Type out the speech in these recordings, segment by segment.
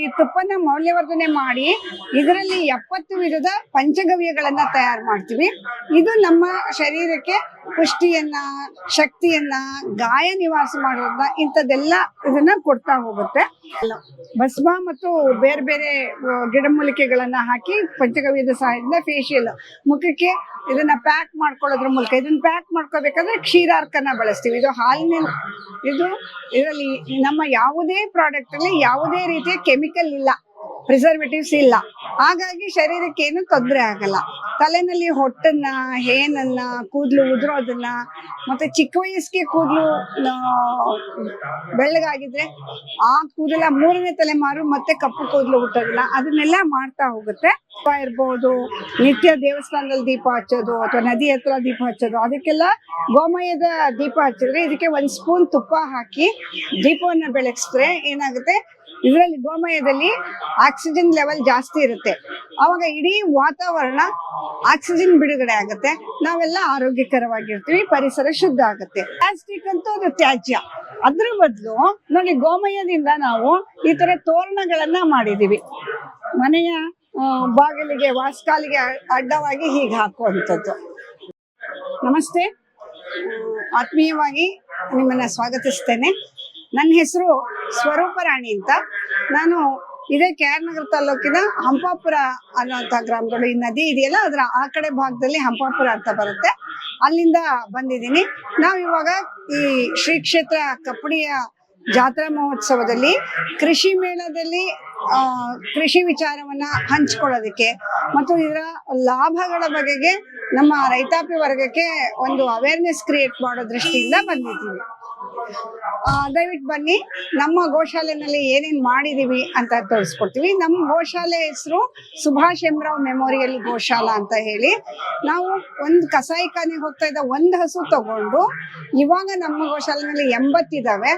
ಈ ತುಪ್ಪನ ಮೌಲ್ಯವರ್ಧನೆ ಮಾಡಿ ಇದರಲ್ಲಿ ಎಪ್ಪತ್ತು ವಿಧದ ಪಂಚಗವ್ಯಗಳನ್ನ ತಯಾರು ಮಾಡ್ತೀವಿ. ಇದು ನಮ್ಮ ಶರೀರಕ್ಕೆ ಪುಷ್ಟಿಯನ್ನ, ಶಕ್ತಿಯನ್ನ, ಗಾಯ ನಿವಾಸ ಮಾಡೋದನ್ನ ಇಂಥದ್ದೆಲ್ಲ ಇದನ್ನ ಕೊಡ್ತಾ ಹೋಗುತ್ತೆ. ಭಸ್ಮ ಮತ್ತು ಬೇರೆ ಬೇರೆ ಗಿಡಮೂಲಿಕೆಗಳನ್ನ ಹಾಕಿ ಪಂಚಗವ್ಯದ ಸಹಾಯದಿಂದ ಫೇಶಿಯಲ್ ಮುಖಕ್ಕೆ ಇದನ್ನ ಪ್ಯಾಕ್ ಮಾಡ್ಕೊಳ್ಳೋದ್ರ ಮೂಲಕ, ಇದನ್ನ ಪ್ಯಾಕ್ ಮಾಡ್ಕೋಬೇಕಾದ್ರೆ ಕ್ಷೀರಾರ್ಕನ ಬಳಸ್ತೀವಿ. ಇದು ಹಾಲಿನ ಇದು ಇದರಲ್ಲಿ ನಮ್ಮ ಯಾವುದೇ ಪ್ರಾಡಕ್ಟ್ ಅಲ್ಲಿ ಯಾವುದೇ ರೀತಿಯ ಕೆಮಿಕಲ್ ಇಲ್ಲ ಪ್ರಿಸರ್ವೇಟಿವ್ಸ್ ಇಲ್ಲ. ಹಾಗಾಗಿ ಶರೀರಕ್ಕೆ ಏನು ತೊಂದರೆ ಆಗಲ್ಲ. ತಲೆನಲ್ಲಿ ಹೊಟ್ಟನ್ನ, ಹೇನನ್ನ, ಕೂದಲು ಉದುರೋದನ್ನ, ಮತ್ತೆ ಚಿಕ್ಕ ವಯಸ್ಸಿಗೆ ಕೂದಲು ಬೆಳ್ಳಗಾಗಿದ್ರೆ ಆ ಕೂದಲ ಮೂರನೇ ತಲೆಮಾರು ಮತ್ತೆ ಕಪ್ಪು ಕೂದಲು ಹುಟ್ಟೋದಿಲ್ಲ. ಅದನ್ನೆಲ್ಲ ಮಾಡ್ತಾ ಹೋಗುತ್ತೆ. ಇರ್ಬೋದು, ನಿತ್ಯ ದೇವಸ್ಥಾನದಲ್ಲಿ ದೀಪ ಹಚ್ಚೋದು ಅಥವಾ ನದಿ ಹತ್ರ ದೀಪ ಹಚ್ಚೋದು, ಅದಕ್ಕೆಲ್ಲ ಗೋಮಯದ ದೀಪ ಹಚ್ಚಿದ್ರೆ ಇದಕ್ಕೆ ಒಂದ್ ಸ್ಪೂನ್ ತುಪ್ಪ ಹಾಕಿ ದೀಪವನ್ನ ಬೆಳಗಿಸಿದ್ರೆ ಏನಾಗುತ್ತೆ? ಇದರಲ್ಲಿ ಗೋಮಯದಲ್ಲಿ ಆಕ್ಸಿಜನ್ ಲೆವೆಲ್ ಜಾಸ್ತಿ ಇರುತ್ತೆ. ಅವಾಗ ಇಡೀ ವಾತಾವರಣ ಆಕ್ಸಿಜನ್ ಬಿಡುಗಡೆ ಆಗುತ್ತೆ. ನಾವೆಲ್ಲ ಆರೋಗ್ಯಕರವಾಗಿರ್ತೀವಿ, ಪರಿಸರ ಶುದ್ಧ ಆಗುತ್ತೆ. ಪ್ಲಾಸ್ಟಿಕ್ ಅಂತೂ ಅದು ತ್ಯಾಜ್ಯ. ಅದ್ರ ಬದಲು ನೋಡಿ ಗೋಮಯದಿಂದ ನಾವು ಈ ತರ ತೋರಣಗಳನ್ನ ಮಾಡಿದೀವಿ ಮನೆಯ ಬಾಗಿಲಿಗೆ, ವಾಸ್ಕಾಲಿಗೆ ಅಡ್ಡವಾಗಿ ಹೀಗೆ ಹಾಕುವಂಥದ್ದು. ನಮಸ್ತೆ. ಆತ್ಮೀಯವಾಗಿ ನಿಮ್ಮನ್ನ ಸ್ವಾಗತಿಸ್ತೇನೆ. ನನ್ನ ಹೆಸರು ಸ್ವರೂಪ ರಾಣಿ ಅಂತ. ನಾನು ಇದೇ ಕೆ ನಗರ ತಾಲೂಕಿನ ಹಂಪಾಪುರ ಅನ್ನುವಂಥ ಗ್ರಾಮಗಳು ಈ ನದಿ ಇದೆಯಲ್ಲ, ಅದರ ಆ ಕಡೆ ಭಾಗದಲ್ಲಿ ಹಂಪಾಪುರ ಅಂತ ಬರುತ್ತೆ. ಅಲ್ಲಿಂದ ಬಂದಿದ್ದೀನಿ. ನಾವು ಇವಾಗ ಈ ಶ್ರೀ ಕ್ಷೇತ್ರ ಕಪ್ಪಡಿಯ ಜಾತ್ರಾ ಮಹೋತ್ಸವದಲ್ಲಿ ಕೃಷಿ ಮೇಳದಲ್ಲಿ ಕೃಷಿ ವಿಚಾರವನ್ನ ಹಂಚ್ಕೊಳ್ಳೋದಕ್ಕೆ ಮತ್ತು ಇದರ ಲಾಭಗಳ ಬಗೆಗೆ ನಮ್ಮ ರೈತಾಪಿ ವರ್ಗಕ್ಕೆ ಒಂದು ಅವೇರ್ನೆಸ್ ಕ್ರಿಯೇಟ್ ಮಾಡೋ ದೃಷ್ಟಿಯಿಂದ ಬಂದಿದ್ದೀವಿ ದಯವಿಟ್ಟು ಬನ್ನಿ. ನಮ್ಮ ಗೋಶಾಲೆನಲ್ಲಿ ಏನೇನು ಮಾಡಿದೀವಿ ಅಂತ ತೋರಿಸ್ಕೊಡ್ತೀವಿ. ನಮ್ಮ ಗೋಶಾಲೆ ಹೆಸರು ಸುಭಾಷ್ ಎಂರಾವ್ ಮೆಮೋರಿಯಲ್ ಗೋಶಾಲಾ ಅಂತ ಹೇಳಿ. ನಾವು ಒಂದು ಕಸಾಯಿಖಾನೆಗೆ ಹೋಗ್ತಾ ಇದ್ದ ಒಂದು ಹಸು ತಗೊಂಡು ಇವಾಗ ನಮ್ಮ ಗೋಶಾಲೆನಲ್ಲಿ ಎಂಬತ್ತಿದಾವೆ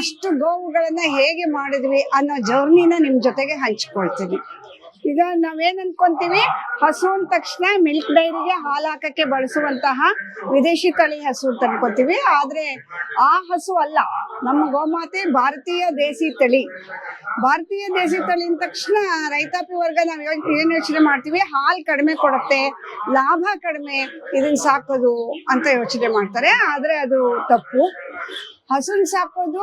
ಅಷ್ಟು ಗೋವುಗಳನ್ನ ಹೇಗೆ ಮಾಡಿದ್ವಿ ಅನ್ನೋ ಜರ್ನಿನ ನಿಮ್ಮ ಜೊತೆಗೆ ಹಂಚ್ಕೊಳ್ತೀನಿ. ಈಗ ನಾವೇನ್ ಅನ್ಕೊಂತೀವಿ, ಹಸು ಅಂದ ತಕ್ಷಣ ಮಿಲ್ಕ್ ಡೈರಿಗೆ ಹಾಲು ಹಾಕಕ್ಕೆ ಬಳಸುವಂತಹ ವಿದೇಶಿ ತಳಿ ಹಸು ಅಂತ ಅನ್ಕೋತೀವಿ. ಆದ್ರೆ ಆ ಹಸು ಅಲ್ಲ, ನಮ್ಮ ಗೋಮಾತೆ ಭಾರತೀಯ ದೇಸಿ ತಳಿ. ಭಾರತೀಯ ದೇಸಿ ತಳಿ ಅಂದ ತಕ್ಷಣ ರೈತಾಪಿ ವರ್ಗ ನಾವು ಏನ್ ಯೋಚನೆ ಮಾಡ್ತೀವಿ, ಹಾಲು ಕಡಿಮೆ ಕೊಡುತ್ತೆ, ಲಾಭ ಕಡಿಮೆ ಇದನ್ನ ಸಾಕೋದು ಅಂತ ಯೋಚನೆ ಮಾಡ್ತಾರೆ. ಆದ್ರೆ ಅದು ತಪ್ಪು. ಹಸುನ್ ಸಾಕೋದು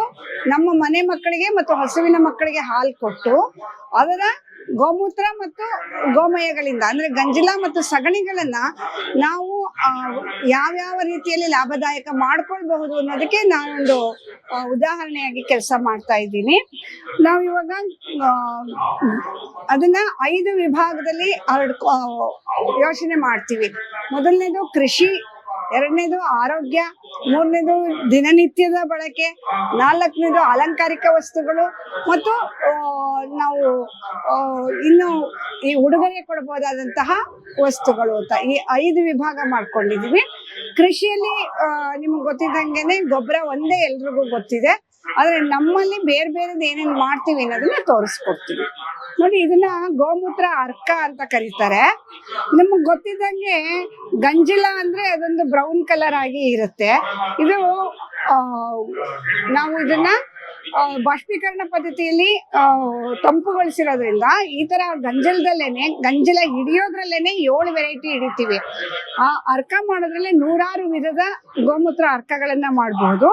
ನಮ್ಮ ಮನೆ ಮಕ್ಕಳಿಗೆ ಮತ್ತು ಹಸುವಿನ ಮಕ್ಕಳಿಗೆ ಹಾಲು ಕೊಟ್ಟು, ಅದರ ಗೋಮೂತ್ರ ಮತ್ತು ಗೋಮಯಗಳಿಂದ, ಅಂದ್ರೆ ಗಂಜಲ ಮತ್ತು ಸಗಣಿಗಳನ್ನ ನಾವು ಯಾವ್ಯಾವ ರೀತಿಯಲ್ಲಿ ಲಾಭದಾಯಕ ಮಾಡ್ಕೊಳ್ಬಹುದು ಅನ್ನೋದಕ್ಕೆ ನಾನೊಂದು ಉದಾಹರಣೆಯಾಗಿ ಕೆಲಸ ಮಾಡ್ತಾ ಇದ್ದೀನಿ. ನಾವು ಇವಾಗ ಅದನ್ನ ಐದು ವಿಭಾಗದಲ್ಲಿ ಹರಡ್ಕೊ ಯೋಚನೆ ಮಾಡ್ತೀವಿ. ಮೊದಲನೇದು ಕೃಷಿ ಎರಡನೇದು ಆರೋಗ್ಯ, ಮೂರನೇದು ದಿನನಿತ್ಯದ ಬಳಕೆ, ನಾಲ್ಕನೇದು ಅಲಂಕಾರಿಕ ವಸ್ತುಗಳು ಮತ್ತು ನಾವು ಇನ್ನು ಈ ಉಡುಗೊರೆ ಕೊಡಬಹುದಾದಂತಹ ವಸ್ತುಗಳು ಅಂತ ಈ ಐದು ವಿಭಾಗ ಮಾಡ್ಕೊಂಡಿದೀವಿ ಕೃಷಿಯಲ್ಲಿ ನಿಮಗೆ ಗೊತ್ತಿದ್ದಂಗೆನೆ ಗೊಬ್ಬರ ಒಂದೇ ಎಲ್ರಿಗೂ ಗೊತ್ತಿದೆ. ಆದ್ರೆ ನಮ್ಮಲ್ಲಿ ಬೇರೆ ಬೇರೆದು ಏನೇನ್ ಮಾಡ್ತೀವಿ ಅನ್ನೋದನ್ನ ತೋರಿಸ್ಕೊಡ್ತೀವಿ. ನೋಡಿ, ಇದನ್ನ ಗೋಮೂತ್ರ ಅರ್ಕ ಅಂತ ಕರೀತಾರೆ. ನಿಮಗೆ ಗೊತ್ತಿದ್ದಂಗೆ ಗಂಜಿಲ ಅಂದ್ರೆ ಅದೊಂದು ಬ್ರೌನ್ ಕಲರ್ ಆಗಿ ಇರುತ್ತೆ. ಇದು ನಾವು ಇದನ್ನ ಬಾಷ್ಪೀಕರಣ ಪದ್ಧತಿಯಲ್ಲಿ ತಂಪುಗೊಳಿಸಿರೋದ್ರಿಂದ ಈ ತರ ಗಂಜಲದಲ್ಲೇನೆ, ಗಂಜಲ ಹಿಡಿಯೋದ್ರಲ್ಲೇನೆ ಏಳು ವೆರೈಟಿ ಹಿಡಿತೀವಿ. ಆ, ಅರ್ಕ ಮಾಡೋದ್ರಲ್ಲಿ ನೂರಾರು ವಿಧದ ಗೋಮೂತ್ರ ಅರ್ಕಗಳನ್ನ ಮಾಡಬಹುದು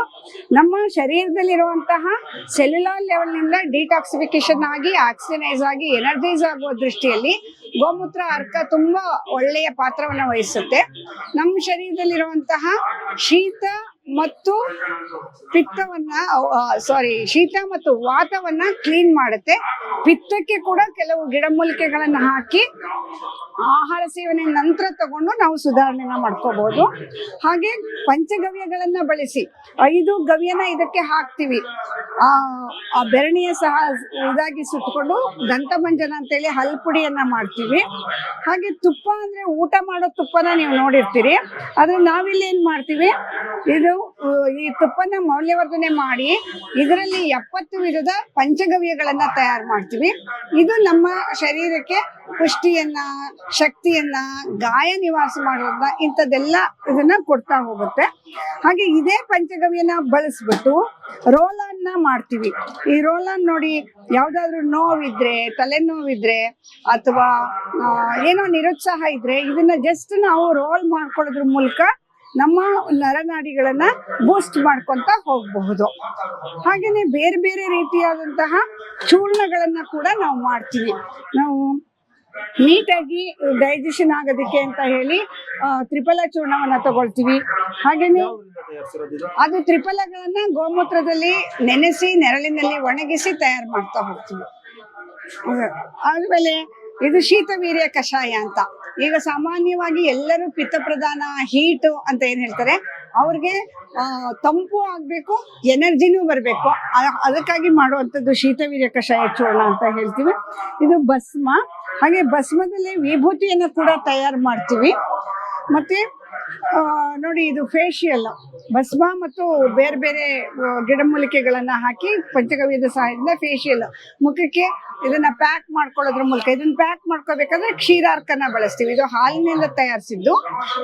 ನಮ್ಮ ಶರೀರದಲ್ಲಿರುವಂತಹ ಸೆಲ್ಯುಲಾರ್ ಲೆವೆಲ್ನಿಂದ ಡಿಟಾಕ್ಸಿಫಿಕೇಶನ್ ಆಗಿ ಆಕ್ಸಿನೈಸ್ ಆಗಿ ಎನರ್ಜೈಸ್ ಆಗುವ ದೃಷ್ಟಿಯಲ್ಲಿ ಗೋಮೂತ್ರ ಅರ್ಕ ತುಂಬಾ ಒಳ್ಳೆಯ ಪಾತ್ರವನ್ನು ವಹಿಸುತ್ತೆ. ನಮ್ಮ ಶರೀರದಲ್ಲಿರುವಂತಹ ಶೀತ ಮತ್ತು ಪಿತ್ತವನ್ನ ಸಾರಿ ಶೀತ ಮತ್ತು ವಾತವನ್ನ ಕ್ಲೀನ್ ಮಾಡುತ್ತೆ. ಪಿತ್ತಕ್ಕೆ ಕೂಡ ಕೆಲವು ಗಿಡಮೂಲಿಕೆಗಳನ್ನ ಹಾಕಿ ಆಹಾರ ಸೇವನೆ ನಂತರ ತಗೊಂಡು ನಾವು ಸುಧಾರಣೆನ ಮಾಡ್ಕೋಬಹುದು ಹಾಗೆ ಪಂಚಗವ್ಯಗಳನ್ನ ಬಳಸಿ, ಐದು ಗವ್ಯನ ಇದಕ್ಕೆ ಹಾಕ್ತಿವಿ. ಆ ಬೆರಣಿಯ ಸಹ ಇದಾಗಿ ಸುಟ್ಕೊಂಡು ದಂತಮಂಜನ ಅಂತೇಳಿ ಹಲ್ಪುಡಿಯನ್ನ ಮಾಡ್ತೀವಿ. ಹಾಗೆ ತುಪ್ಪ ಅಂದ್ರೆ ಊಟ ಮಾಡೋ ತುಪ್ಪನ ನೀವು ನೋಡಿರ್ತೀರಿ. ಆದ್ರೆ ನಾವಿಲ್ಲಿ ಏನ್ ಮಾಡ್ತೀವಿ? ಇದು, ಈ ತುಪ್ಪನ ಮೌಲ್ಯವರ್ಧನೆ ಮಾಡಿ ಇದರಲ್ಲಿ ಎಪ್ಪತ್ತು ವಿಧದ ಪಂಚಗವ್ಯಗಳನ್ನ ತಯಾರು ಮಾಡ್ತೀವಿ. ಇದು ನಮ್ಮ ಶರೀರಕ್ಕೆ ಪುಷ್ಟಿಯನ್ನ, ಶಕ್ತಿಯನ್ನ, ಗಾಯ ನಿವಾಸ ಮಾಡೋದನ್ನ ಇಂಥದ್ದೆಲ್ಲ ಇದನ್ನ ಕೊಡ್ತಾ ಹೋಗುತ್ತೆ. ಹಾಗೆ ಇದೇ ಪಂಚಗವ್ಯನ ಬಳಸ್ಬಿಟ್ಟು ರೋಲನ್ನ ಮಾಡ್ತೀವಿ. ಈ ರೋಲನ್ ನೋಡಿ ಯಾವ್ದಾದ್ರು ನೋವಿದ್ರೆ, ತಲೆನೋವಿದ್ರೆ ಅಥವಾ ಏನೋ ನಿರುತ್ಸಾಹ ಇದ್ರೆ ಇದನ್ನ ಜಸ್ಟ್ ನಾವು ರೋಲ್ ಮಾಡ್ಕೊಳ್ಳೋದ್ರ ಮೂಲಕ ನಮ್ಮ ನರನಾಡಿಗಳನ್ನ ಬೂಸ್ಟ್ ಮಾಡ್ಕೊಂತ ಹೋಗಬಹುದು. ಹಾಗೇನೆ ಬೇರೆ ಬೇರೆ ರೀತಿಯಾದಂತಹ ಚೂರ್ಣಗಳನ್ನ ಕೂಡ ನಾವು ಮಾಡ್ತೀವಿ. ನಾವು ನೀಟಾಗಿ ಡೈಜೆಷನ್ ಆಗೋದಕ್ಕೆ ಅಂತ ಹೇಳಿ ತ್ರಿಫಲ ಚೂರ್ಣವನ್ನ ತಗೊಳ್ತೀವಿ ಹಾಗೇನೆ? ಅದು ತ್ರಿಫಲಗಳನ್ನ ಗೋಮೂತ್ರದಲ್ಲಿ ನೆನೆಸಿ, ನೆರಳಿನಲ್ಲಿ ಒಣಗಿಸಿ ತಯಾರು ಮಾಡ್ತಾ ಹೋಗ್ತೀವಿ. ಆದ್ಮೇಲೆ ಇದು ಶೀತವೀರ್ಯ ಕಷಾಯ ಅಂತ ಈಗ ಸಾಮಾನ್ಯವಾಗಿ ಎಲ್ಲರೂ ಪಿತ್ತ ಪ್ರಧಾನ ಹೀಟು ಅಂತ ಏನ್ ಹೇಳ್ತಾರೆ, ಅವ್ರಿಗೆ ತಂಪು ಆಗ್ಬೇಕು, ಎನರ್ಜಿನೂ ಬರಬೇಕು. ಅದಕ್ಕಾಗಿ ಮಾಡುವಂಥದ್ದು ಶೀತವೀರ್ಯ ಕಷಾಯ ಚೂರ್ಣ ಅಂತ ಹೇಳ್ತೀವಿ. ಇದು ಭಸ್ಮ. ಹಾಗೆ ಭಸ್ಮದಲ್ಲಿ ವಿಭೂತಿಯನ್ನು ಕೂಡ ತಯಾರು ಮಾಡ್ತೀವಿ. ಮತ್ತೆ ನೋಡಿ, ಇದು ಫೇಶಿಯಲ್ ಭಸ್ಮ ಮತ್ತು ಬೇರೆ ಬೇರೆ ಗಿಡಮೂಲಿಕೆಗಳನ್ನ ಹಾಕಿ ಪಂಚಗವ್ಯದ ಸಹಾಯದಿಂದ ಫೇಶಿಯಲ್ ಮುಖಕ್ಕೆ ಇದನ್ನ ಪ್ಯಾಕ್ ಮಾಡ್ಕೊಳ್ಳೋದ್ರ ಮೂಲಕ, ಇದನ್ನ ಪ್ಯಾಕ್ ಮಾಡ್ಕೋಬೇಕಾದ್ರೆ ಕ್ಷೀರಾರ್ಕನ ಬಳಸ್ತೀವಿ. ಇದು ಹಾಲಿನಿಂದ ತಯಾರಿಸಿದ್ದು.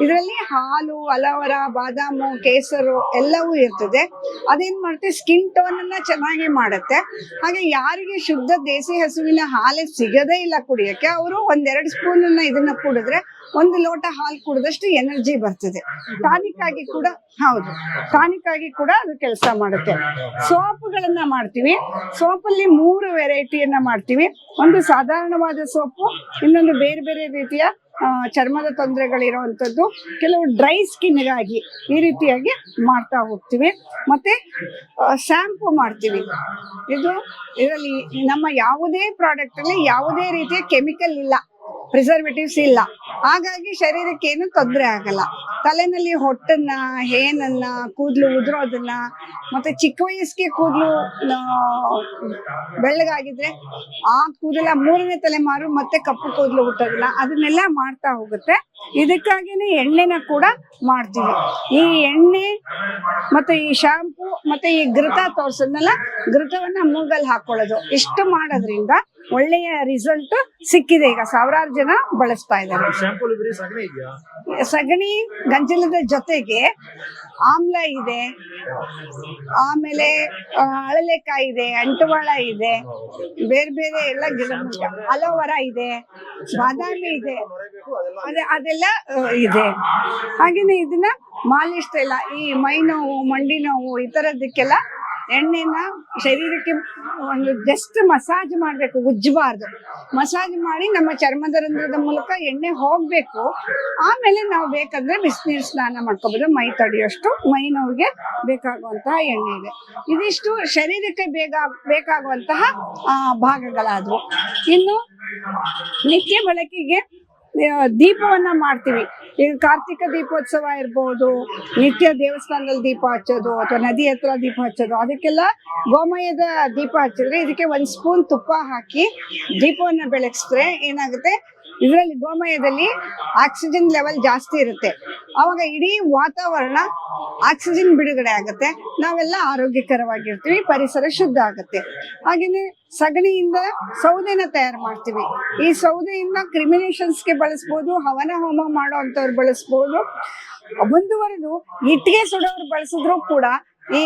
ಇದರಲ್ಲಿ ಹಾಲು, ಅಲವರ, ಬಾದಾಮು, ಕೇಸರು ಎಲ್ಲವೂ ಇರ್ತದೆ. ಅದೇನ್ ಮಾಡುತ್ತೆ? ಸ್ಕಿನ್ ಟೋನ್ ಅನ್ನ ಚೆನ್ನಾಗಿ ಮಾಡುತ್ತೆ. ಹಾಗೆ ಯಾರಿಗೆ ಶುದ್ಧ ದೇಸಿ ಹಸುವಿನ ಹಾಲೇ ಸಿಗದೇ ಇಲ್ಲ ಕುಡಿಯಕ್ಕೆ, ಅವರು ಒಂದೆರಡು ಸ್ಪೂನ್ ಇದನ್ನ ಕುಡಿದ್ರೆ ಒಂದು ಲೋಟ ಹಾಲು ಕುಡಿದಷ್ಟು ಎನರ್ಜಿ ಬರ್ತದೆ. ಟಾನಿಕ್ ಆಗಿ ಕೂಡ ಹೌದು. ಟಾನಿಕ್ ಆಗಿ ಕೂಡ ಅದು ಕೆಲಸ ಮಾಡುತ್ತೆ. ಸೋಪ್ಗಳನ್ನ ಮಾಡ್ತೀವಿ. ಸೋಪಲ್ಲಿ ಮೂರು ವೆರೈಟಿಯನ್ನ ಮಾಡ್ತೀವಿ. ಒಂದು ಸಾಧಾರಣವಾದ ಸೋಪು, ಇನ್ನೊಂದು ಬೇರೆ ಬೇರೆ ರೀತಿಯ ಚರ್ಮದ ತೊಂದರೆಗಳಿರುವಂಥದ್ದು. ಕೆಲವು ಡ್ರೈ ಸ್ಕಿನ್ಗಾಗಿ ಈ ರೀತಿಯಾಗಿ ಮಾಡ್ತಾ ಹೋಗ್ತೀವಿ. ಮತ್ತೆ ಶ್ಯಾಂಪು ಮಾಡ್ತೀವಿ. ಇದು ಇದರಲ್ಲಿ ನಮ್ಮ ಯಾವುದೇ ಪ್ರಾಡಕ್ಟ್ ಅಲ್ಲಿ ಯಾವುದೇ ರೀತಿಯ ಕೆಮಿಕಲ್ ಇಲ್ಲ. ಪ್ರಿಸರ್ವೇಟಿವ್ಸ್ ಇಲ್ಲ. ಹಾಗಾಗಿ ಶರೀರಕ್ಕೆ ಏನು ತೊಂದರೆ ಆಗಲ್ಲ. ತಲೆನಲ್ಲಿ ಹೊಟ್ಟನ್ನ, ಹೇನನ್ನ, ಕೂದಲು ಉದುರೋದನ್ನ, ಮತ್ತೆ ಚಿಕ್ಕ ವಯಸ್ಸಿಗೆ ಕೂದಲು ಬೆಳ್ಳಗಾಗಿದ್ರೆ ಆ ಕೂದಲ ಮೂರನೇ ತಲೆಮಾರು ಮತ್ತೆ ಕಪ್ಪು ಕೂದಲು ಹುಟ್ಟೋದಿಲ್ಲ. ಅದನ್ನೆಲ್ಲ ಮಾಡ್ತಾ ಹೋಗುತ್ತೆ. ಇದಕ್ಕಾಗಿನೇ ಎಣ್ಣೆನ ಕೂಡ ಮಾಡ್ತೀವಿ. ಈ ಎಣ್ಣೆ ಮತ್ತೆ ಈ ಶಾಂಪು ಮತ್ತೆ ಈ ಘೃತ ತೋರ್ಸೋದನ್ನೆಲ್ಲ ಘೃತವನ್ನ ಮೂಗಲ್ ಹಾಕೊಳ್ಳೋದು. ಇಷ್ಟು ಮಾಡೋದ್ರಿಂದ ಒಳ್ಳೆಯ ರಿಸಲ್ಟ್ ಸಿಕ್ಕಿದೆ. ಈಗ ಸಾವಿರಾರು ಜನ ಬಳಸ್ತಾ ಇದ್ದಾರೆ. ಸಗಣಿ ಗಂಜಲದ ಜೊತೆಗೆ ಆಮ್ಲ ಇದೆ. ಆಮೇಲೆ ಅಳಲೆಕಾಯಿ ಇದೆ ಅಂಟುವಾಳ ಇದೆ ಬೇರೆ ಬೇರೆ ಎಲ್ಲ ಗಿಡ ಅಲೋವರ ಇದೆ ಬಾದಾಮಿ ಇದೆ. ಅದೇ ಅದೆಲ್ಲ ಇದೆ. ಹಾಗೇನೆ ಇದನ್ನ ಮಾಲಿಷ್ಟ ಇಲ್ಲ ಈ ಮೈ ನೋವು ಮಂಡಿ ನೋವು ಈ ತರದಕ್ಕೆಲ್ಲ ಎಣ್ಣೆನ ಶರೀರಕ್ಕೆ ಒಂದು ಜಸ್ಟ್ ಮಸಾಜ್ ಮಾಡಬೇಕು, ಉಜ್ಜಬಾರ್ದು. ಮಸಾಜ್ ಮಾಡಿ ನಮ್ಮ ಚರ್ಮದ ರಂಧ್ರದ ಮೂಲಕ ಎಣ್ಣೆ ಹೋಗಬೇಕು. ಆಮೇಲೆ ನಾವು ಬೇಕಂದ್ರೆ ಬಿಸಿನೀರು ಸ್ನಾನ ಮಾಡ್ಕೋಬಹುದು ಮೈ ತಡೆಯೋಷ್ಟು ಮೈ ನೋವಿಗೆ ಬೇಕಾಗುವಂತಹ ಎಣ್ಣೆ ಇದೆ. ಇದಿಷ್ಟು ಶರೀರಕ್ಕೆ ಬೇಗ, ಬೇಕಾಗುವಂತಹ ಭಾಗಗಳಾದವು. ಇನ್ನು ನಿತ್ಯ ಬಳಕೆಗೆ ದೀಪವನ್ನ ಮಾಡ್ತೀವಿ. ಈಗ ಕಾರ್ತಿಕ ದೀಪೋತ್ಸವ ಇರ್ಬೋದು, ನಿತ್ಯ ದೇವಸ್ಥಾನದಲ್ಲಿ ದೀಪ ಹಚ್ಚೋದು ಅಥವಾ ನದಿ ಹತ್ರ ದೀಪ ಹಚ್ಚೋದು, ಅದಕ್ಕೆಲ್ಲ ಗೋಮಯದ ದೀಪ ಹಚ್ಚಿದ್ರೆ ಇದಕ್ಕೆ ಒಂದು ಸ್ಪೂನ್ ತುಪ್ಪ ಹಾಕಿ ದೀಪವನ್ನ ಬೆಳಗಿಸಿದ್ರೆ ಏನಾಗುತ್ತೆ? ಇದರಲ್ಲಿ ಗೋಮಯದಲ್ಲಿ ಆಕ್ಸಿಜನ್ ಲೆವೆಲ್ ಜಾಸ್ತಿ ಇರುತ್ತೆ. ಅವಾಗ ಇಡೀ ವಾತಾವರಣ ಆಕ್ಸಿಜನ್ ಬಿಡುಗಡೆ ಆಗುತ್ತೆ. ನಾವೆಲ್ಲ ಆರೋಗ್ಯಕರವಾಗಿರ್ತೀವಿ, ಪರಿಸರ ಶುದ್ಧ ಆಗುತ್ತೆ. ಹಾಗೇನೆ ಸಗಣಿಯಿಂದ ಸೌದೆನ ತಯಾರು ಮಾಡ್ತೀವಿ. ಈ ಸೌದೆಯಿಂದ ಕ್ರಿಮಿನೇಷನ್ಸ್ಗೆ ಬಳಸ್ಬೋದು, ಹವನ ಹೋಮ ಮಾಡೋ ಅಂಥವ್ರು ಬಳಸ್ಬೋದು. ಮುಂದುವರೆದು ಇಟ್ಟಿಗೆ ಸುಡೋರು ಬಳಸಿದ್ರು ಕೂಡ ಈ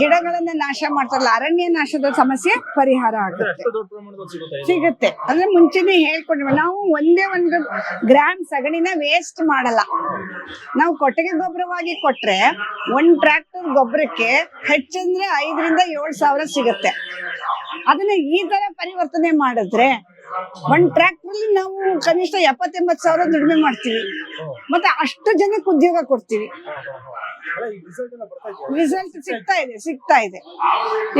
ಗಿಡಗಳನ್ನ ನಾಶ ಮಾಡ್ತಾರಲ್ಲ ಅರಣ್ಯ ನಾಶದ ಸಮಸ್ಯೆ ಪರಿಹಾರ ಆಗುತ್ತೆ. ಸಿಗುತ್ತೆ? ಅಂದ್ರೆ ಮುಂಚೆನೆ ಹೇಳ್ಕೊಂಡ್ವಿ ನಾವು ಒಂದೇ ಒಂದು ಗ್ರಾಮ್ ಸಗಣಿನ ವೇಸ್ಟ್ ಮಾಡಲ್ಲ. ನಾವು ಕೊಟ್ಟಿಗೆ ಗೊಬ್ಬರವಾಗಿ ಕೊಟ್ರೆ ಒಂದ್ ಟ್ರ್ಯಾಕ್ಟರ್ ಗೊಬ್ಬರಕ್ಕೆ ಹೆಚ್ಚಂದ್ರೆ ಐದರಿಂದ ಏಳು ಸಾವಿರ ಸಿಗುತ್ತೆ. ಅದನ್ನ ಈ ತರ ಪರಿವರ್ತನೆ ಮಾಡಿದ್ರೆ ಒಂದ್ ಟ್ರ್ಯಾಕ್ಟರ್ ನಾವು ಕನಿಷ್ಠ ಎಪ್ಪತ್ತೆಂಬತ್ ಸಾವಿರ ದುಡಿಮೆ ಮಾಡ್ತೀವಿ. ಮತ್ತೆ ಅಷ್ಟು ಜನಕ್ಕೆ ಉದ್ಯೋಗ ಕೊಡ್ತೀವಿ. ರಿಸಲ್ಟ್ ಸಿಗ್ತಾ ಇದೆ ಸಿಗ್ತಾ ಇದೆ.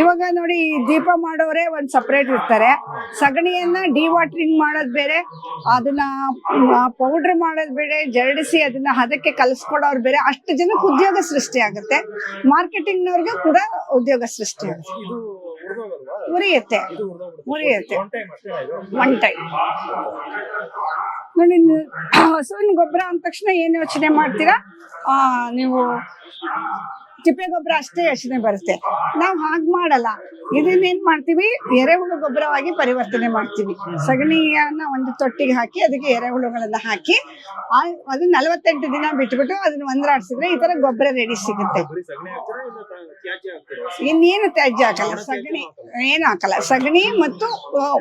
ಇವಾಗ ನೋಡಿ ಈ ದೀಪ ಮಾಡೋರೆ ಒಂದ್ ಸಪ್ರೇಟ್ ಇರ್ತಾರೆ. ಸಗಣಿಯನ್ನ ಡಿವಾಟ್ರಿಂಗ್ ಮಾಡೋದ್ ಬೇರೆ ಅದನ್ನ ಪೌಡರ್ ಮಾಡೋದ್ ಬೇರೆ ಜರಡಿಸಿ ಅದನ್ನ ಹದಕ್ಕೆ ಕಲಿಸ್ಕೊಡೋರು ಬೇರೆ. ಅಷ್ಟು ಜನಕ್ಕೆ ಉದ್ಯೋಗ ಸೃಷ್ಟಿ ಆಗುತ್ತೆ. ಮಾರ್ಕೆಟಿಂಗ್ನವ್ರಿಗೆ ಕೂಡ ಉದ್ಯೋಗ ಸೃಷ್ಟಿ ಆಗುತ್ತೆ. ಉರಿಯುತ್ತೆ. ಉರಿಯುತ್ತೆ. ಒನ್ ಟೈಮ್ ಹಸುವಿನ ಗೊಬ್ಬರ ಅಂದ ತಕ್ಷಣ ಏನ್ ಯೋಚನೆ ಮಾಡ್ತೀರಾ? ನೀವು ತಿಪ್ಪೆ ಗೊಬ್ಬರ ಅಷ್ಟೇ ಯೋಚನೆ ಬರುತ್ತೆ. ನಾವು ಹಾಗ್ ಮಾಡಲ್ಲ. ಇದನ್ನೇನ್ ಮಾಡ್ತೀವಿ? ಎರೆಹುಳು ಗೊಬ್ಬರವಾಗಿ ಪರಿವರ್ತನೆ ಮಾಡ್ತೀವಿ. ಸಗಣಿಯನ್ನ ಒಂದು ತೊಟ್ಟಿಗೆ ಹಾಕಿ ಅದಕ್ಕೆ ಎರೆಹುಳುಗಳನ್ನ ಹಾಕಿ ಅದು ನಲವತ್ತೆಂಟು ದಿನ ಬಿಟ್ಬಿಟ್ಟು ಅದನ್ನ ಒಂದ್ರಾಡ್ಸಿದ್ರೆ ಈ ತರ ಗೊಬ್ಬರ ರೆಡಿ ಸಿಗುತ್ತೆ. ಇನ್ನೇನು ತ್ಯಾಜ್ಯ ಹಾಕಲ್ಲ. ಸಗಣಿ ಏನು ಹಾಕಲ್ಲ. ಸಗಣಿ ಮತ್ತು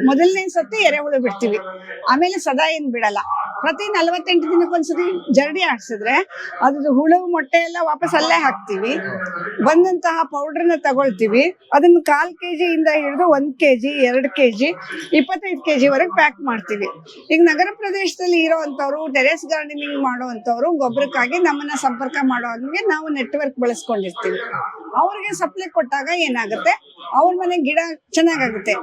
ಮೊದಲನೇ ಸತಿ ಎರೆಹುಳು ಬಿಡ್ತೀವಿ. ಆಮೇಲೆ ಸದಾ ಏನ್ ಬಿಡಲ್ಲ. ಪ್ರತಿ ನಲವತ್ತೆಂಟು ದಿನಕ್ಕೊಂದ್ಸತಿ ಜರಡಿ ಆಡ್ಸಿದ್ರೆ ಅದ್ರದ್ದು ಹುಳು ಮೊಟ್ಟೆ ಎಲ್ಲ ವಾಪಸ್ ಅಲ್ಲೇ ಹಾಕ್ತಿವಿ. ಬಂದಂತಹ ಪೌಡರ್ನ ತಗೊಳ್ತೀವಿ. ಅದನ್ನ ಕಾಲ್ ಕೆಜಿ ಇಂದ ಹಿಡಿದು ಒಂದ್ ಕೆಜಿ, ಎರಡ್ ಕೆಜಿ, ಇಪ್ಪತ್ತೈದು ಕೆಜಿ ವರೆಗೆ ಪ್ಯಾಕ್ ಮಾಡ್ತೀವಿ. ಈಗ ನಗರ ಪ್ರದೇಶದಲ್ಲಿ ಇರೋವಂಥವ್ರು ಟೆರೆಸ್ ಗಾರ್ಡನಿಂಗ್ ಮಾಡುವಂಥವ್ರು ಗೊಬ್ಬರಕ್ಕಾಗಿ ನಮ್ಮನ್ನ ಸಂಪರ್ಕ ಮಾಡೋಂಗೆ ನಾವು ನೆಟ್ವರ್ಕ್ ಬಳಸ್ಕೊಂಡಿರ್ತೀವಿ. ಅವ್ರಿಗೆ ಸಪ್ಲೈ ಕೊಟ್ಟಾಗ ಏನಾಗುತ್ತೆ? ಅವ್ರ ಮನೆ ಗಿಡ ಚೆನ್ನಾಗಾಗುತ್ತೆ.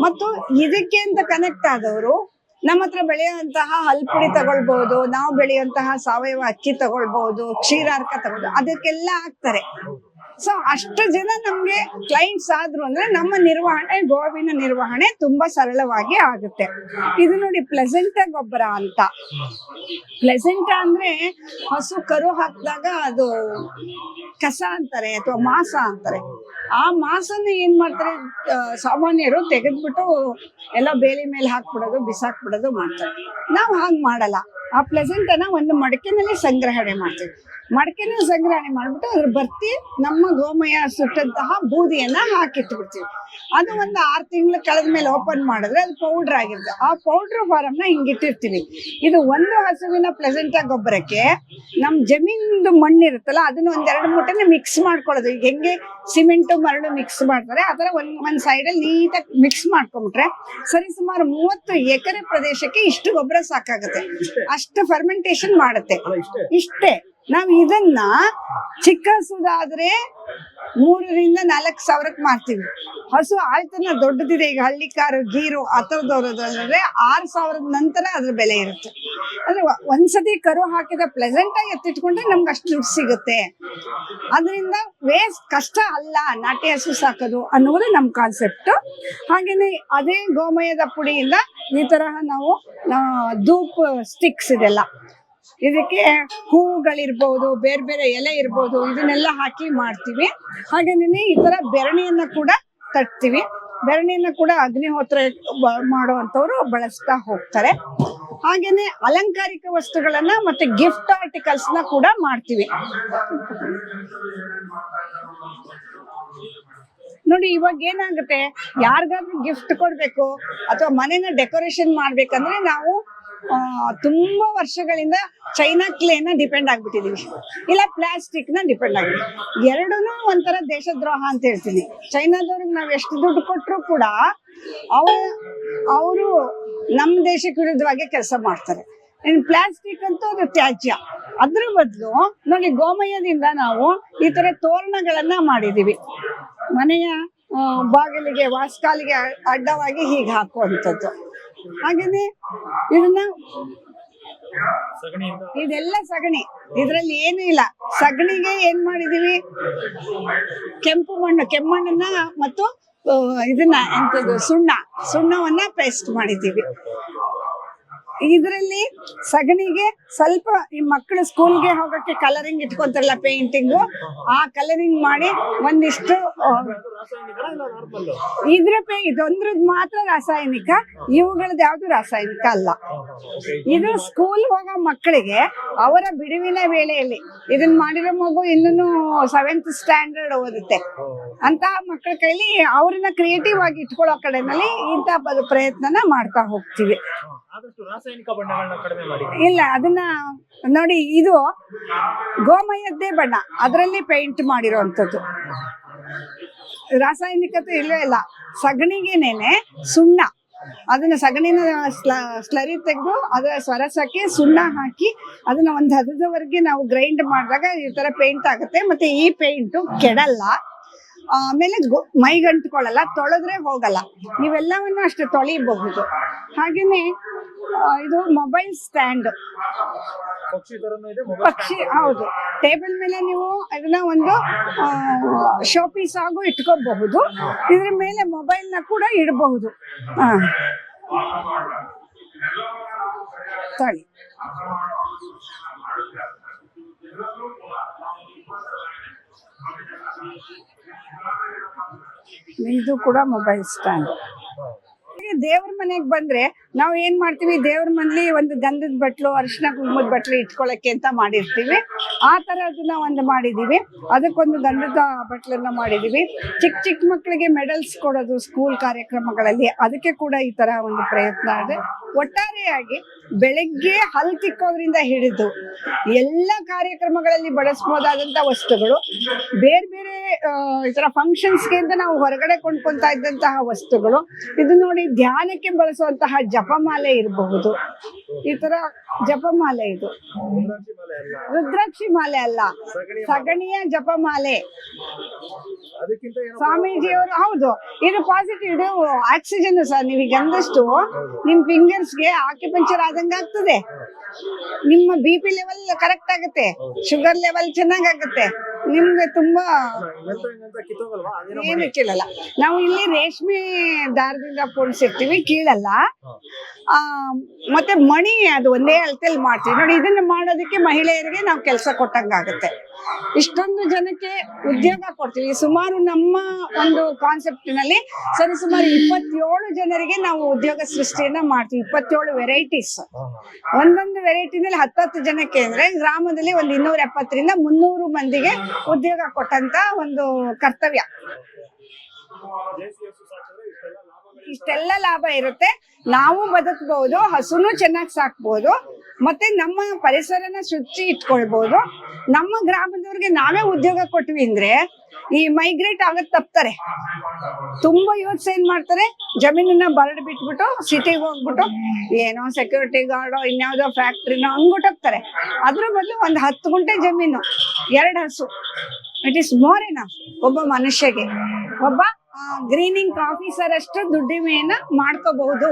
ಮತ್ತು ಇದಕ್ಕೆ ಅಂತ ಕನೆಕ್ಟ್ ಆದವರು ನಮ್ಮ ಹತ್ರ ಬೆಳೆಯುವಂತಹ ಹಲ್ಪುಡಿ ತಗೊಳ್ಬಹುದು ನಾವು ಬೆಳೆಯುವಂತಹ ಸಾವಯವ ಅಕ್ಕಿ ತಗೊಳ್ಬಹುದು ಕ್ಷೀರಾರ್ಕ ತಗೊಳ್ಬಹುದು ಅದಕ್ಕೆಲ್ಲ ಹಾಕ್ತಾರೆ. ಸೊ ಅಷ್ಟು ಜನ ನಮ್ಗೆ ಕ್ಲೈಂಟ್ಸ್ ಆದ್ರು ಅಂದ್ರೆ ನಮ್ಮ ನಿರ್ವಹಣೆ, ಗೋವಿನ ನಿರ್ವಹಣೆ ತುಂಬಾ ಸರಳವಾಗಿ ಆಗುತ್ತೆ. ಇದು ನೋಡಿ ಪ್ಲೆಸೆಂಟ ಗೊಬ್ಬರ ಅಂತ. ಪ್ಲೆಸೆಂಟ ಅಂದ್ರೆ ಹಸು ಕರು ಹಾಕಿದಾಗ ಅದು ಕಸ ಅಂತಾರೆ ಅಥವಾ ಮಾಸ ಅಂತಾರೆ. ಆ ಮಾಸನ ಏನ್ ಮಾಡ್ತಾರೆ ಸಾಮಾನ್ಯರು ತೆಗೆದ್ಬಿಟ್ಟು ಎಲ್ಲ ಬೇಲಿ ಮೇಲೆ ಹಾಕ್ಬಿಡೋದು, ಬಿಸಾಕ್ಬಿಡೋದು ಮಾಡ್ತಾರೆ. ನಾವು ಹಾಗೆ ಮಾಡಲ್ಲ. ಆ ಪ್ಲೆಸೆಂಟ್ ಅನ್ನ ಒಂದು ಮಡಕೆನಲ್ಲಿ ಸಂಗ್ರಹಣೆ ಮಾಡ್ತೀವಿ. ಮಡಕೆನಲ್ಲಿ ಸಂಗ್ರಹಣೆ ಮಾಡ್ಬಿಟ್ಟು ಅದ್ರ ಬರ್ತಿ ನಮ್ಮ ಗೋಮಯ ಸುಟ್ಟಂತಹ ಬೂದಿಯನ್ನ ಹಾಕಿಟ್ಬಿಡ್ತೀವಿ. ಅದು ಒಂದು ಆರು ತಿಂಗಳು ಕಳೆದ ಮೇಲೆ ಓಪನ್ ಮಾಡಿದ್ರೆ ಅದು ಪೌಡರ್ ಆಗಿರುತ್ತೆ. ಆ ಪೌಡರ್ ಫಾರಮ್ನ ಹಿಂಗಿಟ್ಟಿರ್ತೀವಿ ಇದು ಒಂದು ಹಸುವಿನ ಪ್ಲೆಸೆಂಟ ಗೊಬ್ಬರಕ್ಕೆ ನಮ್ ಜಮೀನ್ದು ಮಣ್ಣು ಇರುತ್ತಲ್ಲ ಅದನ್ನ ಒಂದೆರಡು ಮೂಟೆನ ಮಿಕ್ಸ್ ಮಾಡ್ಕೊಳ್ಳೋದು. ಈಗ ಹೆಂಗೆ ಸಿಮೆಂಟು ಮರಳು ಮಿಕ್ಸ್ ಮಾಡ್ತಾರೆ ಆ ಒಂದು ಒಂದ್ ಒಂದ್ ಸೈಡಲ್ಲಿ ನೀಟಾಗಿ ಮಿಕ್ಸ್ ಮಾಡ್ಕೊಂಬಿಟ್ರೆ ಸರಿ ಸುಮಾರು ಮೂವತ್ತು ಎಕರೆ ಪ್ರದೇಶಕ್ಕೆ ಇಷ್ಟು ಗೊಬ್ಬರ ಸಾಕಾಗುತ್ತೆ. ಅಷ್ಟು ಫರ್ಮೆಂಟೇಶನ್ ಮಾಡುತ್ತೆ. ಇಷ್ಟೇ. ನಾವ್ ಇದನ್ನ ಚಿಕ್ಕ ಹಸುದಾದ್ರೆ ಮೂರರಿಂದ ನಾಲ್ಕು ಸಾವಿರಕ್ಕೆ ಮಾರ್ತೀವಿ. ಹಸು ಆಯ್ತನ ದೊಡ್ಡದಿದೆ. ಈಗ ಹಳ್ಳಿ ಕಾರು ಗೀರು ಆ ಅಂದ್ರೆ ಆರು ಸಾವಿರದ ನಂತರ ಅದ್ರ ಬೆಲೆ ಇರುತ್ತೆ. ಅಂದ್ರೆ ಒಂದ್ಸತಿ ಕರು ಹಾಕಿದ ಪ್ಲೆಸೆಂಟ್ ಆಗಿ ಎತ್ತಿಟ್ಕೊಂಡ್ರೆ ನಮ್ಗೆ ಅಷ್ಟು ದುಡ್ಡು ಸಿಗುತ್ತೆ. ಅದರಿಂದ ವೇಸ್ಟ್ ಕಷ್ಟ ಅಲ್ಲ. ನಾಟಿ ಹಸು ಸಾಕೋದು ಅನ್ನೋದು ನಮ್ಮ ಕಾನ್ಸೆಪ್ಟ್ ಹಾಗೇನೆ ಅದೇ ಗೋಮಯದ ಪುಡಿಯಿಂದ ಈ ತರಹ ನಾವು ಧೂಪ್ ಸ್ಟಿಕ್ಸ್ ಇದೆಲ್ಲ. ಇದಕ್ಕೆ ಹೂವುಗಳಿರ್ಬೋದು, ಬೇರೆ ಬೇರೆ ಎಲೆ ಇರ್ಬೋದು, ಇದನ್ನೆಲ್ಲ ಹಾಕಿ ಮಾಡ್ತೀವಿ. ಹಾಗೇನೆ ಈ ತರ ಬೆರಣಿಯನ್ನ ಕೂಡ ತಟ್ತೀವಿ. ಬೆರಣಿಯನ್ನ ಕೂಡ ಅಗ್ನಿಹೋತ್ರ ಮಾಡುವಂತವ್ರು ಬಳಸ್ತಾ ಹೋಗ್ತಾರೆ. ಹಾಗೇನೆ ಅಲಂಕಾರಿಕ ವಸ್ತುಗಳನ್ನ ಮತ್ತೆ ಗಿಫ್ಟ್ ಆರ್ಟಿಕಲ್ಸ್ನ ಕೂಡ ಮಾಡ್ತೀವಿ. ನೋಡಿ, ಇವಾಗ ಏನಾಗುತ್ತೆ? ಯಾರಿಗಾದ್ರೂ ಗಿಫ್ಟ್ ಕೊಡ್ಬೇಕು, ಅಥವಾ ಮನೆನ ಡೆಕೋರೇಷನ್ ಮಾಡ್ಬೇಕಂದ್ರೆ ನಾವು ತುಂಬಾ ವರ್ಷಗಳಿಂದ ಚೈನಾ ಕ್ಲೇನ ಡಿಪೆಂಡ್ ಆಗ್ಬಿಟ್ಟಿದೀವಿ. ಇಲ್ಲ ಪ್ಲಾಸ್ಟಿಕ್ನ ಡಿಪೆಂಡ್ ಆಗಿದೆ ಎರಡೂ ಒಂಥರ ದೇಶದ್ರೋಹ ಅಂತ ಹೇಳ್ತೀನಿ. ಚೈನಾದವ್ರಿಗೆ ನಾವ್ ಎಷ್ಟು ದುಡ್ಡು ಕೊಟ್ಟರು ಕೂಡ ಅವ ಅವರು ನಮ್ಮ ದೇಶಕ್ಕೆ ವಿರುದ್ಧವಾಗಿ ಕೆಲಸ ಮಾಡ್ತಾರೆ. ಇನ್ ಪ್ಲಾಸ್ಟಿಕ್ ಅಂತೂ ಅದು ತ್ಯಾಜ್ಯ. ಅದ್ರ ಬದಲು ನೋಡಿ ಗೋಮಯದಿಂದ ನಾವು ಈ ತರ ತೋರಣಗಳನ್ನ ಮಾಡಿದೀವಿ. ಮನೆಯ ಬಾಗಿಲಿಗೆ, ವಾಸ್ಕಾಲಿಗೆ ಅಡ್ಡವಾಗಿ ಹೀಗೆ ಹಾಕುವಂಥದ್ದು. ಹಾಗೇನೆ ಇದನ್ನ ಇದೆಲ್ಲ ಸಗಣಿ. ಇದ್ರಲ್ಲಿ ಏನು ಇಲ್ಲ. ಸಗಣಿಗೆ ಏನ್ ಮಾಡಿದೀವಿ? ಕೆಂಪು ಮಣ್ಣು ಕೆಮ್ಮಣ್ಣನ್ನ ಮತ್ತು ಇದನ್ನ ಎಂತದ್ದು ಸುಣ್ಣ. ಸುಣ್ಣವನ್ನ ಪೇಸ್ಟ್ ಮಾಡಿದೀವಿ. ಇದರಲ್ಲಿ ಸಗಣಿಗೆ ಸ್ವಲ್ಪ ಈ ಮಕ್ಕಳು ಸ್ಕೂಲ್ಗೆ ಹೋಗಕ್ಕೆ ಕಲರಿಂಗ್ ಇಟ್ಕೊಂತಾರಲ್ಲ ಪೇಂಟಿಂಗ್ ಆ ಕಲರಿಂಗ್ ಮಾಡಿ ಒಂದಿಷ್ಟು ಇದ್ರ ಪೇ ಇದೊಂದ್ರದ್ ಮಾತ್ರ ರಾಸಾಯನಿಕ ಇವುಗಳದ್ದು ಯಾವ್ದು ರಾಸಾಯನಿಕ ಅಲ್ಲ. ಇದು ಸ್ಕೂಲ್ ಹೋಗೋ ಮಕ್ಕಳಿಗೆ ಅವರ ಬಿಡುವಿನ ವೇಳೆಯಲ್ಲಿ ಇದನ್ನ ಮಾಡಿರೋ ಮಗು ಇನ್ನೂ ಸೆವೆಂತ್ ಸ್ಟ್ಯಾಂಡರ್ಡ್ ಓದುತ್ತೆ. ಅಂತ ಮಕ್ಕಳ ಕೈಲಿ ಅವ್ರನ್ನ ಕ್ರಿಯೇಟಿವ್ ಆಗಿ ಇಟ್ಕೊಳ್ಳೋ ಕಡೆನಲ್ಲಿ ಪ್ರಯತ್ನ ಪ್ರಯತ್ನನ ಮಾಡ್ತಾ ಹೋಗ್ತೀವಿ. ಇಲ್ಲ ಅದನ್ನ ನೋಡಿ, ಇದು ಗೋಮಯದ್ದೇ ಬಣ್ಣ. ಅದರಲ್ಲಿ ಪೇಂಟ್ ಮಾಡಿರೋವಂಥದ್ದು ರಾಸಾಯನಿಕತೆ ಇಲ್ಲೇ ಇಲ್ಲ. ಸಗಣಿಗೆನೇನೆ ಸುಣ್ಣ. ಅದನ್ನ ಸಗಣಿನ ಸ್ಲ- ಸ್ಲರಿ ತೆಗೆದು ಅದರ ಸ್ವರಸಕ್ಕೆ ಸುಣ್ಣ ಹಾಕಿ ಅದನ್ನ ಒಂದು ಹದದವರೆಗೆ ನಾವು ಗ್ರೈಂಡ್ ಮಾಡಿದಾಗ ಈ ತರ ಪೇಂಟ್ ಆಗುತ್ತೆ. ಮತ್ತೆ ಈ ಪೇಂಟು ಕೆಡಲ್ಲ. ಆಮೇಲೆ ಮೈಗಂಟ್ಕೊಳ್ಳಲ್ಲ, ತೊಳೆದ್ರೆ ಹೋಗಲ್ಲ. ಇವೆಲ್ಲವನ್ನು ಅಷ್ಟು ತೊಳಿಬಹುದು. ಹಾಗೇನೆ ಇದು ಮೊಬೈಲ್ ಸ್ಟ್ಯಾಂಡ್. ಪಕ್ಷಿ, ಹೌದು. ಟೇಬಲ್ ಮೇಲೆ ನೀವು ಅದನ್ನ ಒಂದು ಶೋ ಪೀಸ್ ಆಗು ಇಟ್ಕೋಬಹುದು. ಇದ್ರ ಮೇಲೆ ಮೊಬೈಲ್ನ ಕೂಡ ಇಡಬಹುದು. ಹಾ. ಇದು ಕೂಡ ಮೊಬೈಲ್ ಸ್ಟ್ಯಾಂಡ್ ದೇವ್ರ ಮನೆಗೆ ಬಂದ್ರೆ ನಾವು ಏನ್ ಮಾಡ್ತೀವಿ? ದೇವ್ರ ಮನೇಲಿ ಒಂದು ಗಂಧದ ಬಟ್ಲು, ಅರಿಶಿನ ಕುಂಕುಮದ ಬಟ್ಲು ಇಟ್ಕೊಳಕ್ಕೆ ಅಂತ ಮಾಡಿರ್ತೀವಿ. ಆ ತರದನ್ನ ಒಂದು ಮಾಡಿದೀವಿ. ಅದಕ್ಕೊಂದು ಗಂಧದ ಬಟ್ಲನ್ನ ಮಾಡಿದೀವಿ. ಚಿಕ್ಕ ಚಿಕ್ಕ ಮಕ್ಕಳಿಗೆ ಮೆಡಲ್ಸ್ ಕೊಡೋದು ಸ್ಕೂಲ್ ಕಾರ್ಯಕ್ರಮಗಳಲ್ಲಿ, ಅದಕ್ಕೆ ಕೂಡ ಈ ತರ ಒಂದು ಪ್ರಯತ್ನ ಇದೆ. ಒಟ್ಟಾರೆಯಾಗಿ ಬೆಳಗ್ಗೆ ಹಲ್ ತಿಕ್ಕೋದ್ರಿಂದ ಹಿಡಿದು ಎಲ್ಲ ಕಾರ್ಯಕ್ರಮಗಳಲ್ಲಿ ಬಳಸಬಹುದಾದಂತ ವಸ್ತುಗಳು, ಬೇರೆ ಬೇರೆ ಈ ತರ ಫಂಕ್ಷನ್ಸ್ಗೆ ಅಂತ ನಾವು ಹೊರಗಡೆ ಕೊಂಡ್ಕೊಂತ ಇದ್ದಂತಹ ವಸ್ತುಗಳು, ಇದು ನೋಡಿ ಧ್ಯಾನಕ್ಕೆ ಬಳಸುವಂತಹ ಜಪಮಾಲೆ ಇರಬಹುದು. ಈ ತರ ಜಪಮಾಲೆ ಇದು. ರುದ್ರಾಕ್ಷಿ ಮಾಲೆ ಅಲ್ಲ. ಸಗಣಿಯ ಜಪಮಾಲೆ. ಸ್ವಾಮೀಜಿಯವರು ಹೌದು, ಇದು ಪಾಸಿಟಿವ್ ಇದು ಆಕ್ಸಿಜನ್ ಸರ್ ನೀವು ಈಗ ಅಂದಷ್ಟು ನಿಮ್ ಫಿಂಗರ್ಸ್ಗೆ ಆಕ್ಯುಪಂಚರ್ ಆದಂಗ ಆಗ್ತದೆ. ನಿಮ್ಮ ಬಿ ಪಿ ಲೆವೆಲ್ ಕರೆಕ್ಟ್ ಆಗುತ್ತೆ. ಶುಗರ್ ಲೆವೆಲ್ ಚೆನ್ನಾಗಾಗುತ್ತೆ ನಿಮ್ಗೆ ತುಂಬಾ ಏನು ಕೀಳಲ್ಲ. ನಾವು ಇಲ್ಲಿ ರೇಷ್ಮೆ ದಾರದಿಂದ ಪೋಣಿಸಿರ್ತೀವಿ ಕೀಳಲ್ಲ. ಆ ಮತ್ತೆ ಮಣಿ ಅದು ಒಂದೇ ಅಳತೆಯಲ್ಲಿ ಮಾಡ್ತೀವಿ. ನೋಡಿ ಇದನ್ನ ಮಾಡೋದಕ್ಕೆ ಮಹಿಳೆಯರಿಗೆ ನಾವು ಕೆಲಸ ಕೊಟ್ಟಂಗಾಗುತ್ತೆ ಇಷ್ಟೊಂದು ಜನಕ್ಕೆ ಉದ್ಯೋಗ ಕೊಡ್ತೀವಿ. ಸುಮಾರು ನಮ್ಮ ಒಂದು ಕಾನ್ಸೆಪ್ಟಿನಲ್ಲಿ ಸರಿ ಸುಮಾರು ಇಪ್ಪತ್ತೇಳು ಜನರಿಗೆ ನಾವು ಉದ್ಯೋಗ ಸೃಷ್ಟಿಯನ್ನ ಮಾಡ್ತೀವಿ. ಇಪ್ಪತ್ತೇಳು ವೆರೈಟೀಸ್ ಒಂದೊಂದು ವೆರೈಟಿನಲ್ಲಿ ಹತ್ತತ್ತು ಜನಕ್ಕೆ ಅಂದ್ರೆ ಗ್ರಾಮದಲ್ಲಿ ಒಂದು ಇನ್ನೂರ ಎಪ್ಪತ್ತರಿಂದ ಮುನ್ನೂರು ಮಂದಿಗೆ ಉದ್ಯೋಗ ಕೊಟ್ಟಂತ ಒಂದು ಕರ್ತವ್ಯ. ಇಷ್ಟೆಲ್ಲ ಲಾಭ ಇರುತ್ತೆ. ನಾವು ಬದುಕಬಹುದು ಹಸುನು ಚೆನ್ನಾಗಿ ಸಾಕ್ಬಹುದು ಮತ್ತೆ ನಮ್ಮ ಪರಿಸರನ ಶುಚಿ ಇಟ್ಕೊಳ್ಬಹುದು ನಮ್ಮ ಗ್ರಾಮದವ್ರಿಗೆ ನಾವೇ ಉದ್ಯೋಗ ಕೊಟ್ವಿ ಅಂದ್ರೆ ಈ ಮೈಗ್ರೇಟ್ ಆಗತ್ ತಪ್ತಾರೆ. ತುಂಬಾ ಯೂತ್ಸ್ ಏನ್ ಮಾಡ್ತಾರೆ? ಜಮೀನನ್ನ ಬರಡ್ ಬಿಟ್ಬಿಟ್ಟು ಸಿಟಿಗೆ ಹೋಗ್ಬಿಟ್ಟು ಏನೋ ಸೆಕ್ಯೂರಿಟಿ ಗಾರ್ಡೋ ಇನ್ಯಾವುದೋ ಫ್ಯಾಕ್ಟ್ರಿನೋ ಹಂಗ್ಬಿಟ್ಟೋಗ್ತಾರೆ ಅದ್ರ ಬದಲು ಒಂದು ಹತ್ತು ಗುಂಟೆ ಜಮೀನು ಎರಡು ಹಸು. ಇಟ್ ಇಸ್ ಮೋರ್ ಎನ ಒಬ್ಬ ಮನುಷ್ಯಗೆ. ಒಬ್ಬ ಗ್ರೀನಿಂಗ್ ಆಫೀಸರ್ ಅಷ್ಟು ದುಡ್ಡಿಮೆಯನ್ನ ಮಾಡ್ಕೋಬಹುದು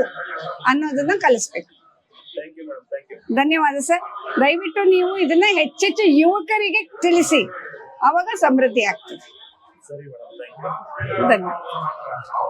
ಅನ್ನೋದನ್ನ ಕಲಿಸ್ಬೇಕು. ಧನ್ಯವಾದ ಸರ್. ದಯವಿಟ್ಟು ನೀವು ಇದನ್ನ ಹೆಚ್ಚೆಚ್ಚು ಯುವಕರಿಗೆ ತಿಳಿಸಿ. ಅವಾಗ ಸಮೃದ್ಧಿ ಆಗ್ತದೆ. ಧನ್ಯವಾದ.